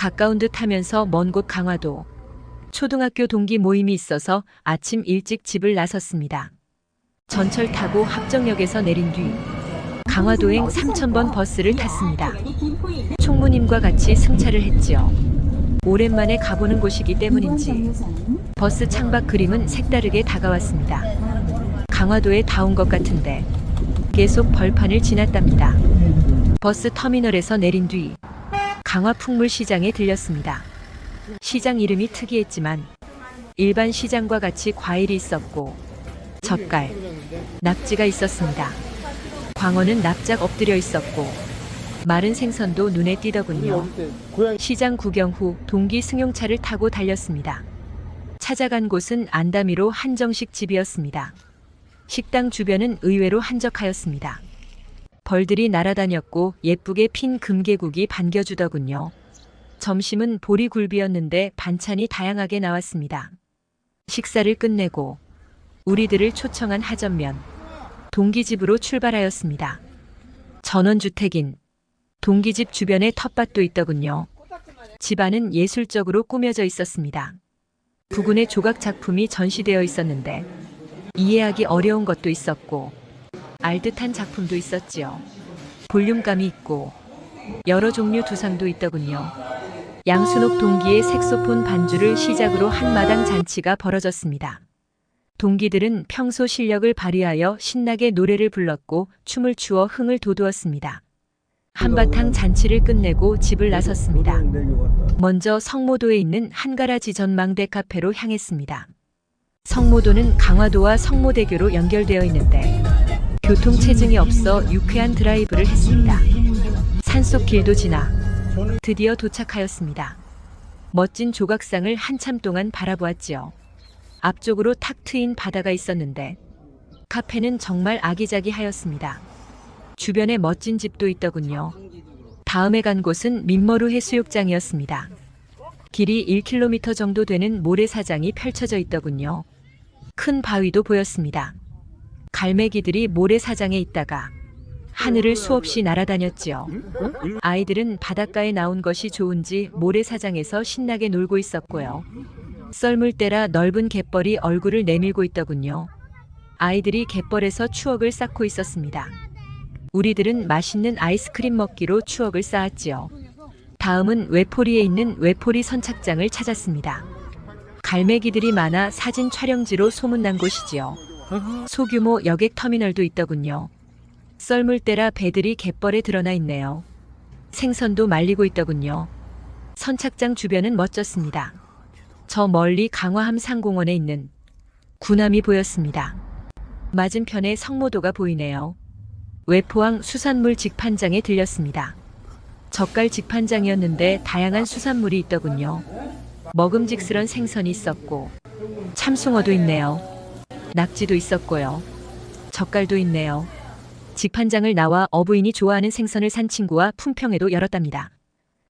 가까운 듯 하면서 먼 곳 강화도. 초등학교 동기 모임이 있어서 아침 일찍 집을 나섰습니다. 전철 타고 합정역에서 내린 뒤 강화도행 3000번 버스를 탔습니다. 총무님과 같이 승차를 했지요. 오랜만에 가보는 곳이기 때문인지 버스 창밖 그림은 색다르게 다가왔습니다. 강화도에 다온것 같은데 계속 벌판을 지났답니다. 버스 터미널에서 내린 뒤 강화 풍물 시장에 들렸습니다. 시장 이름이 특이했지만 일반 시장과 같이 과일이 있었고 젓갈, 낙지가 있었습니다. 광어는 납작 엎드려 있었고 마른 생선도 눈에 띄더군요. 시장 구경 후 동기 승용차를 타고 달렸습니다. 찾아간 곳은 안다미로 한정식 집이었습니다. 식당 주변은 의외로 한적하였습니다. 벌들이 날아다녔고 예쁘게 핀 금계국이 반겨주더군요. 점심은 보리굴비였는데 반찬이 다양하게 나왔습니다. 식사를 끝내고 우리들을 초청한 하전면 동기집으로 출발하였습니다. 전원주택인 동기집 주변에 텃밭도 있더군요. 집안은 예술적으로 꾸며져 있었습니다. 부근에 조각 작품이 전시되어 있었는데 이해하기 어려운 것도 있었고 알듯한 작품도 있었지요. 볼륨감이 있고 여러 종류 두상도 있더군요. 양순옥 동기의 색소폰 반주를 시작으로 한마당 잔치가 벌어졌습니다. 동기들은 평소 실력을 발휘하여 신나게 노래를 불렀고 춤을 추어 흥을 돋우었습니다. 한바탕 잔치를 끝내고 집을 나섰습니다. 먼저 성모도에 있는 한가라지 전망대 카페로 향했습니다. 성모도는 강화도와 성모대교로 연결되어 있는데 교통체증이 없어 유쾌한 드라이브를 했습니다. 산속 길도 지나 드디어 도착하였습니다. 멋진 조각상을 한참 동안 바라보았지요. 앞쪽으로 탁 트인 바다가 있었는데 카페는 정말 아기자기하였습니다. 주변에 멋진 집도 있더군요. 다음에 간 곳은 민머루 해수욕장이었습니다. 길이 1km 정도 되는 모래사장이 펼쳐져 있더군요. 큰 바위도 보였습니다. 갈매기들이 모래사장에 있다가 하늘을 수없이 날아다녔지요. 아이들은 바닷가에 나온 것이 좋은지 모래사장에서 신나게 놀고 있었고요. 썰물 때라 넓은 갯벌이 얼굴을 내밀고 있더군요. 아이들이 갯벌에서 추억을 쌓고 있었습니다. 우리들은 맛있는 아이스크림 먹기로 추억을 쌓았지요. 다음은 외포리에 있는 외포리 선착장을 찾았습니다. 갈매기들이 많아 사진 촬영지로 소문난 곳이지요. 소규모 여객 터미널도 있더군요. 썰물 때라 배들이 갯벌에 드러나 있네요. 생선도 말리고 있더군요. 선착장 주변은 멋졌습니다. 저 멀리 강화함 상공원에 있는 군함이 보였습니다. 맞은편에 성모도가 보이네요. 외포항 수산물 직판장에 들렸습니다. 젓갈 직판장이었는데 다양한 수산물이 있더군요. 먹음직스런 생선이 있었고 참숭어도 있네요. 낙지도 있었고요. 젓갈도 있네요. 직판장을 나와 어부인이 좋아하는 생선을 산 친구와 품평회도 열었답니다.